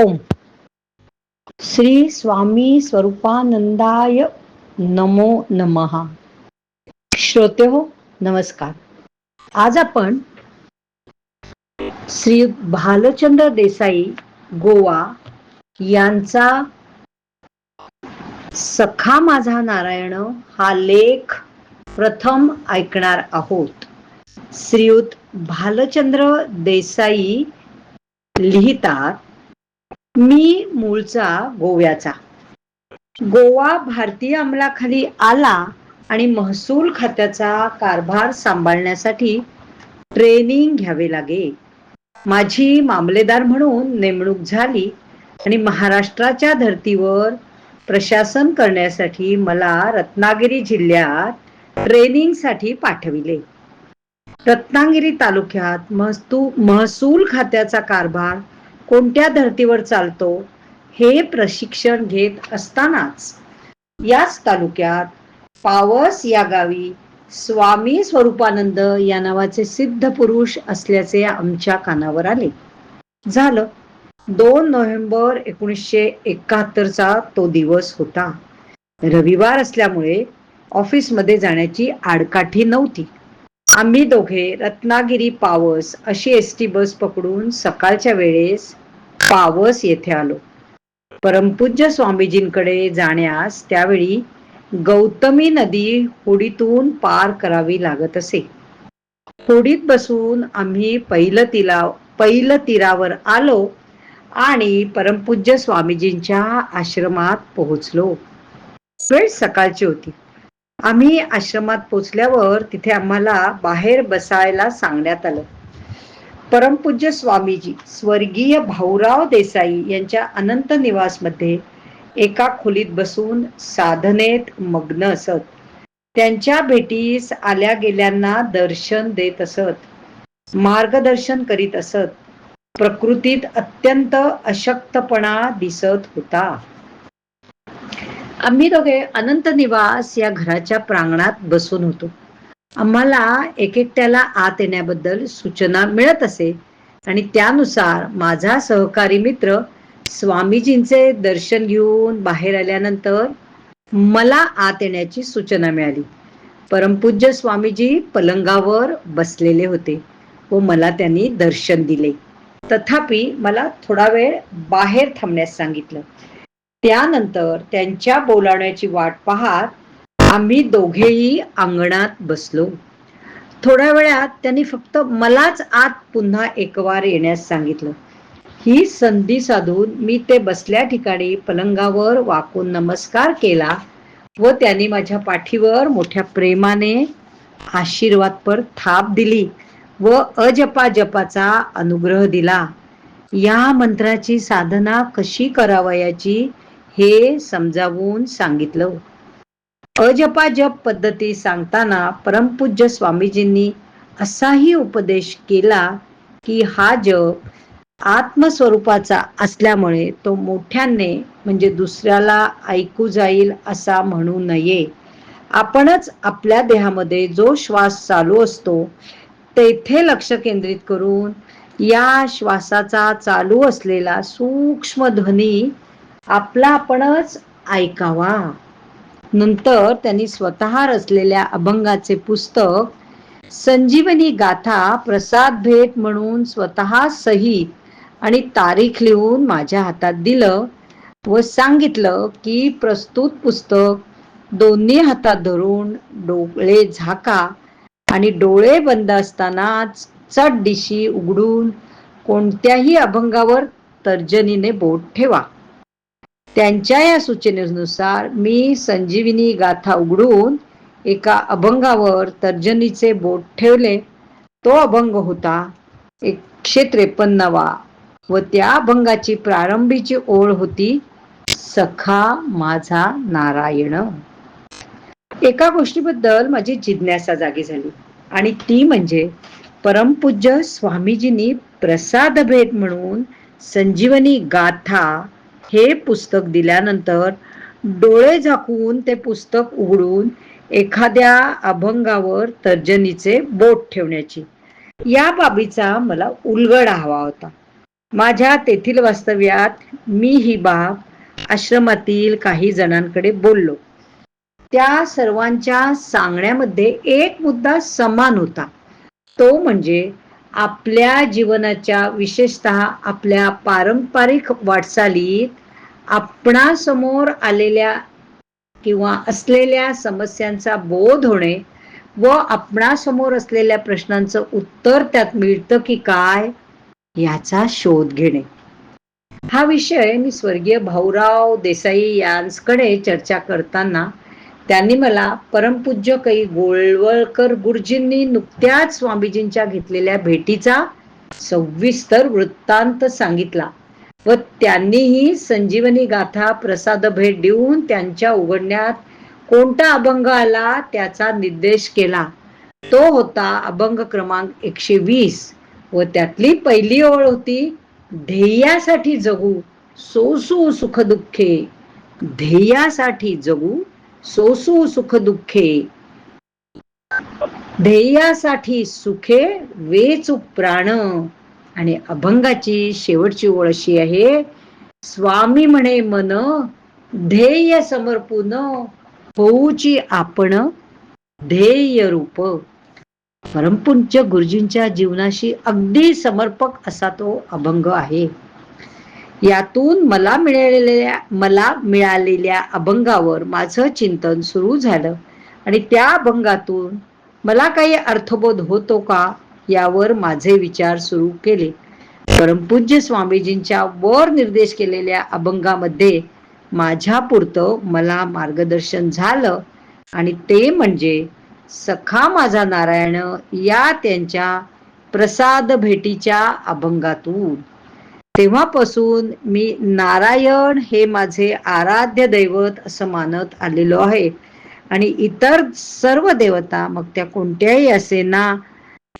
ओम. श्री स्वामी स्वरूपानंदाय नमो नमहा श्रोते हो नमस्कार. आज आपण श्री भालचंद्र देसाई गोवा यांचा सखा माझा नारायण हा लेख प्रथम ऐकणार आहोत. श्रीयुत भालचंद्र देसाई लिहितात मी मूळचा गोव्याचा. गोवा भारतीय अंमलाखाली आला आणि महसूल खात्याचा कारभार सांभाळण्यासाठी ट्रेनिंग घ्यावे लागे. माझी मामलेदार म्हणून नेमणूक झाली आणि महाराष्ट्राच्या धर्तीवर प्रशासन करण्यासाठी मला रत्नागिरी जिल्ह्यात ट्रेनिंगसाठी पाठविले. रत्नागिरी तालुक्यात महस्तू महसूल खात्याचा कारभार कोणत्या धर्तीवर चालतो हे प्रशिक्षण घेत असतानाच याच तालुक्यात पावस या गावी स्वामी स्वरूपानंद या नावाचे सिद्ध पुरुष असल्याचे आमच्या कानावर आले. झालं. दोन नोव्हेंबर एकोणीसशे एकाहत्तरचा तो दिवस होता. रविवार असल्यामुळे ऑफिसमध्ये जाण्याची आडकाठी नव्हती. आम्ही दोघे रत्नागिरी पावस अशी एस टी बस पकडून सकाळच्या वेळेस पावस येथे आलो. परमपूज्य स्वामीजींकडे जाण्यास त्यावेळी गौतमी नदी होडीतून पार करावी लागत असे. होडीत बसून आम्ही पहिलं तिला पहिलं तीरावर आलो आणि परमपूज्य स्वामीजींच्या आश्रमात पोहोचलो. वेळ सकाळची होती. आम्ही आश्रमात पोचल्यावर तिथे आम्हाला बाहेर बसायला सांगण्यात आलं. परमपूज्य स्वामीजी स्वर्गीय भाऊराव देसाई यांच्या अनंत निवासमध्ये एका खोलीत बसून साधनेत मग्न असत. त्यांच्या भेटीस आल्या गेल्यांना दर्शन देत असत. मार्गदर्शन करीत असत. प्रकृतीत अत्यंत अशक्तपणा दिसत होता. आम्ही दोघे अनंत निवास या घराच्या प्रांगणात बसून होतो. आम्हाला एक एकट्याला आत येण्याबद्दल सूचना मिळत असे. आणि त्यानुसार माझा सहकारी मित्र स्वामीजींचे दर्शन घेऊन बाहेर आल्यानंतर मला आत येण्याची सूचना मिळाली. परमपूज्य स्वामीजी पलंगावर बसलेले होते व मला त्यांनी दर्शन दिले. तथापि मला थोडा वेळ बाहेर थांबण्यास सांगितलं. त्यानंतर त्यांच्या बोलावण्याची वाट पाहत आम्ही दोघेही अंगणात बसलो. थोड्या वेळात त्यांनी फक्त मलाच आत पुन्हा एकवार येण्यास सांगितलं. ही संधी साधून मी ते बसल्या ठिकाणी पलंगावर वाकून नमस्कार केला व त्यांनी माझ्या पाठीवर मोठ्या प्रेमाने आशीर्वादपर थाप दिली व अजपा जपाचा अनुग्रह दिला. या मंत्राची साधना कशी करावयाची हे समजावून सांगितलं. अजपा जप पद्धती सांगताना परमपूज्य स्वामीजींनी असाही उपदेश केला की हा जप आत्मस्वरूपाचा असल्यामुळे तो मोठ्याने म्हणजे दुसऱ्याला ऐकू जाईल असा म्हणू नये. आपणच आपल्या देहामध्ये जो श्वास चालू असतो तेथे लक्ष केंद्रित करून या श्वासाचा चालू असलेला सूक्ष्म ध्वनी आपला आपणच ऐकावा. नंतर त्यांनी स्वतः रचलेल्या अभंगाचे पुस्तक संजीवनी गाथा प्रसाद भेट म्हणून स्वतः सही आणि तारीख लिहून माझ्या हातात दिलं व सांगितलं की प्रस्तुत पुस्तक दोन्ही हातात धरून डोळे झाका आणि डोळे बंद असतानाच चट दिशी उघडून कोणत्याही अभंगावर तर्जनीने बोट ठेवा. त्यांच्या या सूचनेनुसार मी संजीविनी गाथा उघडून एका अभंगावर तर्जनीचे बोट ठेवले. तो अभंग होता एकशे त्रेपन्नवा व त्या अभंगाची प्रारंभीची ओळ होती सखा माझा नारायण. एका गोष्टीबद्दल माझी जिज्ञासा जागी झाली आणि ती म्हणजे परमपूज्य स्वामीजींनी प्रसाद भेट म्हणून संजीवनी गाथा हे पुस्तक दिल्यानंतर डोळे झाकून ते पुस्तक उघडून एखाद्या अभंगावर तर्जनीचे बोट ठेवण्याची. या बाबीचा मला उलगडा हवा होता. माझ्या तेथील वास्तव्यात मी ही बाब आश्रमातील काही जणांकडे बोललो. त्या सर्वांच्या सांगण्यामध्ये एक मुद्दा समान होता. तो म्हणजे आपल्या जीवनाच्या विशेषतः आपल्या पारंपरिक वाटचालीत आपणासमोर आलेल्या किंवा असलेल्या समस्यांचा बोध होणे व आपणासमोर असलेल्या प्रश्नांचं उत्तर त्यात मिळतं की काय याचा शोध घेणे. हा विषय मी स्वर्गीय भाऊराव देसाई यांकडे चर्चा करताना त्यांनी मला परमपूज्य काही गोळवळकर गुरुजींनी नुकत्याच स्वामीजींच्या घेतलेल्या भेटीचा सविस्तर वृत्तांत सांगितला व त्यांनीही संजीवनी गाथा प्रसाद भेट देऊन त्यांच्या उघडण्यात कोणता अभंग आला त्याचा निर्देश केला. तो होता अभंग क्रमांक एकशे वीस व त्यातली पहिली ओळ होती ध्येयासाठी जगू सोसू सुख दुःखे ध्येयासाठी जगू सोसू सुख दुःखे. ध्येयासाठी सुखे वेचू प्राण. आणि अभंगाची शेवटची ओळ अशी आहे स्वामी म्हणे मन ध्येय समर्पून होऊची आपण ध्येय रूप. परमपूज्य गुरुजींच्या जीवनाशी अगदी समर्पक असा तो अभंग आहे. यातून मला मिळालेल्या मला मिळालेल्या अभंगावर माझं चिंतन सुरू झालं. आणि त्या अभंगातून मला काही अर्थबोध होतो का यावर माझे विचार सुरू केले. परमपूज्य स्वामीजींच्या वर निर्देश केलेल्या अभंगामध्ये माझ्या पुरतं मला मार्गदर्शन झालं. आणि ते म्हणजे सखा माझा नारायण या त्यांच्या प्रसाद भेटीच्या अभंगातून. तेव्हापासून मी नारायण हे माझे आराध्य दैवत असं मानत आलेलो आहे. आणि इतर सर्व देवता मग त्या कोणत्याही असे ना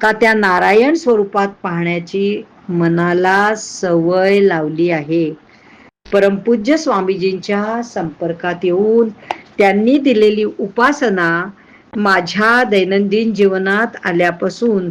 का त्या नारायण स्वरूपात पाहण्याची मनाला सवय लावली आहे. परमपूज्य स्वामीजींच्या संपर्कात येऊन त्यांनी दिलेली उपासना माझ्या दैनंदिन जीवनात आल्यापासून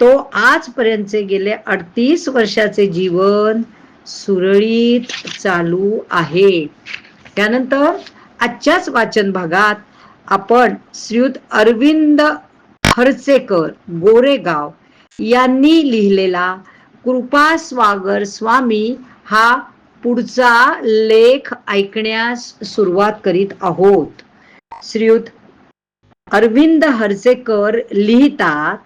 तो आजपर्यंतचे गेले अडतीस वर्षाचे जीवन सुरळीत चालू आहे. त्यानंतर आजच्याच वाचन भागात आपण श्रीयुत अरविंद हरचेकर गोरेगाव यांनी लिहिलेला कृपा स्वागर स्वामी हा पुढचा लेख ऐकण्यास सुरुवात करीत आहोत. श्रीयुत अरविंद हरसेकर लिहितात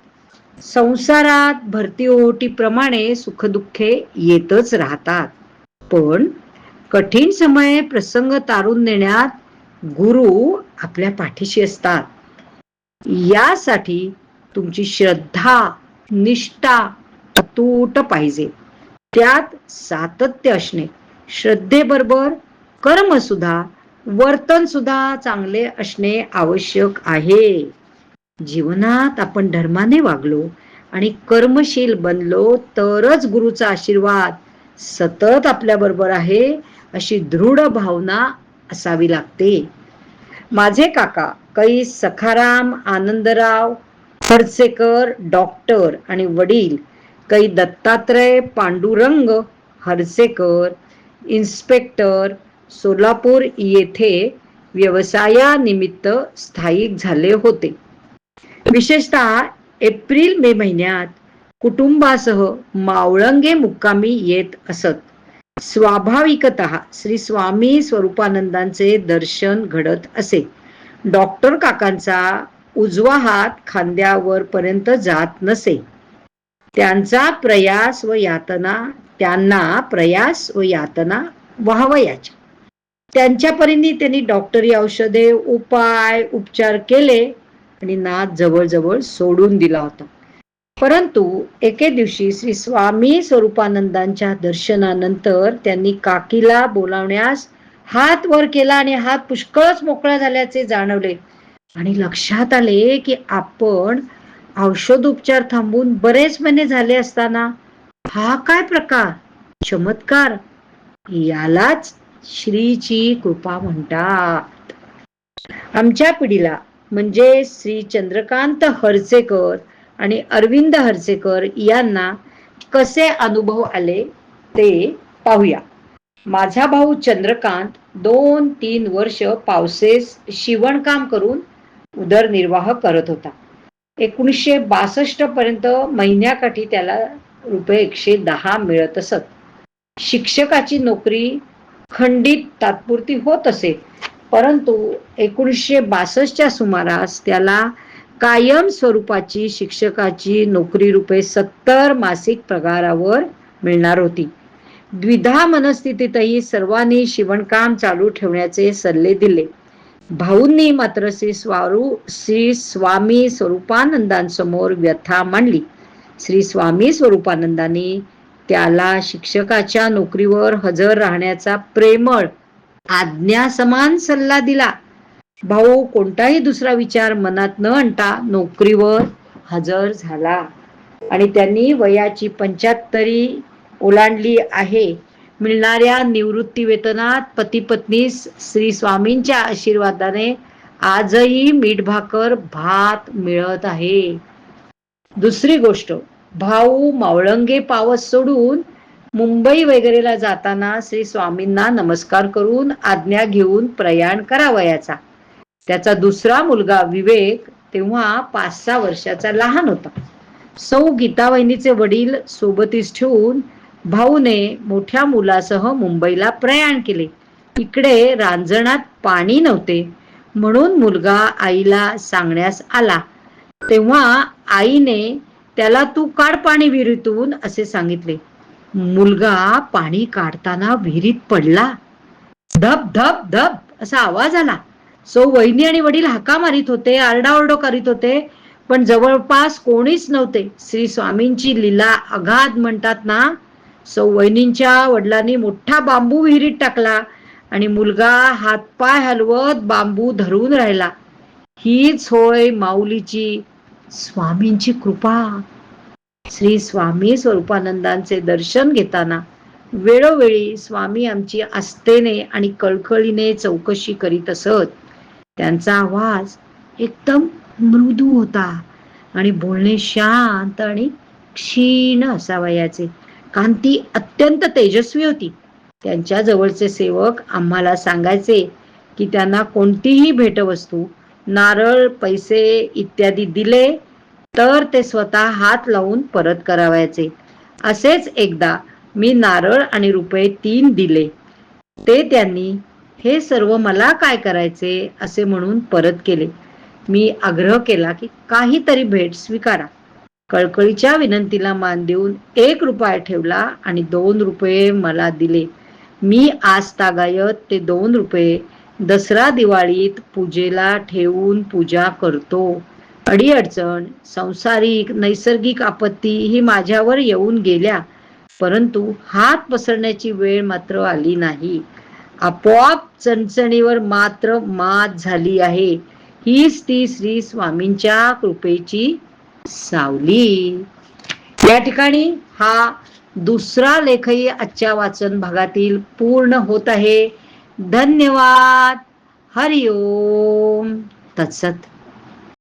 संसारात भरती ओहोटीप्रमाणे सुखदुःखे येतच राहतात. पण कठीण समय प्रसंग तारून देण्यात गुरु आपल्या पाठीशी असतात. यासाठी तुमची श्रद्धा निष्ठा अतूट पाहिजे. त्यात सातत्य असणे श्रद्धेबरोबर कर्म सुद्धा वर्तन सुद्धा चांगले असणे आवश्यक आहे. जीवनात आपण धर्माने वागलो आणि कर्मशील बनलो तरच गुरुचा आशीर्वाद सतत आपल्या बरोबर आहे अशी दृढ भावना असावी लागते. माझे काका कै सखाराम आनंदराव हरसेकर डॉक्टर आणि वडील कै दत्तात्रय पांडुरंग हरसेकर इन्स्पेक्टर सोलापूर येथे व्यवसायानिमित्त स्थायिक झाले होते. विशेषतः एप्रिल मे महिन्यात कुटुंबासह मावळंगे मुक्कामी येत असत. स्वाभाविकत श्री स्वामी स्वरूपानंदांचे दर्शन घडत असे. डॉक्टर काकांचा उजवा हात खांद्यावर पर्यंत जात नसे. त्यांचा प्रयास व यातना त्यांना प्रयास व यातना व्हावयाच्या. त्यांच्या परीने त्यांनी डॉक्टरी औषधे उपाय उपचार केले. आणि नाद जवळजवळ सोडून दिला होता. परंतु एके दिवशी श्री स्वामी स्वरूपानंदांच्या दर्शनानंतर त्यांनी काकीला बोलावण्यास हात वर केला आणि हात पुष्कळच मोकळा झाल्याचे जाणवले. आणि लक्षात आले की आपण औषधोपचार थांबून बरेच महिने झाले असताना हा काय प्रकार? चमत्कार. यालाच श्रीची कृपा म्हणतात. आमच्या पिढीला म्हणजे श्री चंद्रकांत हरसेकर आणि अरविंद हरसेकर यांना कसे अनुभव आले ते पाहूया. माझा भाऊ चंद्रकांत दोन तीन वर्ष पावसेस शिवणकाम करून उदरनिर्वाह करत होता. एकोणीसशे बासष्ट पर्यंत महिन्याकाठी त्याला रुपये एकशे दहा मिळत असत. शिक्षकाची नोकरी खंडित तात्पुरती होत असे. परंतु एकोणीसशे बासष्टच्या सुमारास त्याला कायम स्वरूपाची शिक्षकाची नोकरी रुपये सत्तर मासिक पगारावर मिळणार होती. द्विधा मनस्थितीतही सर्वांनी शिवणकाम चालू ठेवण्याचे सल्ले दिले. भाऊंनी मात्र श्री स्वारू श्री स्वामी स्वरूपानंदांसमोर व्यथा मांडली. श्री स्वामी स्वरूपानंदांनी त्याला शिक्षकाच्या नोकरीवर हजर राहण्याचा प्रेमळ आज्ञा समान सल्ला दिला. भाऊ कोणताही दुसरा विचार मनात न आणता नोकरीवर हजर झाला. आणि त्यांनी वयाची पंच्याहत्तरी ओलांडली आहे. मिळणाऱ्या निवृत्ती वेतनात पती पत्नी श्री स्वामींच्या आशीर्वादाने आजही मीठ भाकर भात मिळत आहे. दुसरी गोष्ट भाऊ मावळंगे पावस सोडून मुंबई वगैरेला जाताना श्री स्वामींना नमस्कार करून आज्ञा घेऊन प्रयाण करावयाचा त्याचा दुसरा मुलगा विवेक तेव्हा पाच सहा वर्षाचा लहान होता. सौ गीतावहिनीचे वडील सोबतीस ठेवून भाऊने मोठ्या मुलासह मुंबईला प्रयाण केले. इकडे रांजणात पाणी नव्हते म्हणून मुलगा आईला सांगण्यास आला. तेव्हा आईने त्याला तू काढ पाणी विहिरीतून असे सांगितले. मुलगा पाणी काढताना विहिरीत पडला. धप धप धप असा आवाज आला. सो वहिनी आणि वडील हाका मारित होते आरडाओरडो करीत होते पण जवळपास कोणीच नव्हते. श्री स्वामींची लीला अगाध म्हणतात ना? सो वहिनींच्या वडिलांनी मोठा बांबू विहिरीत टाकला आणि मुलगा हातपाय हलवत बांबू धरून राहिला. हीच होय माऊलीची स्वामींची कृपा. श्री स्वामी स्वरूपानंदांचे दर्शन घेताना वेळोवेळी स्वामी आमची आस्थेने आणि कळकळीने चौकशी करीत असत. त्यांचा आवाज एकदम मृदू होता आणि बोलणे शांत आणि क्षीण असावयाचे. कांती अत्यंत तेजस्वी होती. त्यांच्या जवळचे सेवक आम्हाला सांगायचे की त्यांना कोणतीही भेटवस्तू नारळ पैसे इत्यादी दिले तर ते स्वतः हात लावून परत करावायचे. असेच एकदा मी नारळ आणि रुपये तीन दिले. ते त्यांनी हे सर्व मला काय करायचे? असे म्हणून परत केले. मी आग्रह केला की काहीतरी भेट स्वीकारा. कळकळीच्या विनंतीला मान देऊन एक रुपया ठेवला आणि दोन रुपये मला दिले. मी आज तागायत ते दोन रुपये दसरा दिवाळीत पूजेला ठेवून पूजा करतो. अडीअडचण संसारिक नैसर्गिक आपत्ती ही माझ्यावर येऊन गेल्या. परंतु हात पसरण्याची वेळ मात्र आली नाही. आपोआप चणचणीवर मात्र मात झाली आहे. हीच ती श्री स्वामींच्या कृपेची सावली. या ठिकाणी हा दुसरा लेखही आजच्या वाचन भागातील पूर्ण होत आहे. धन्यवाद. हरिओम. तत्सत.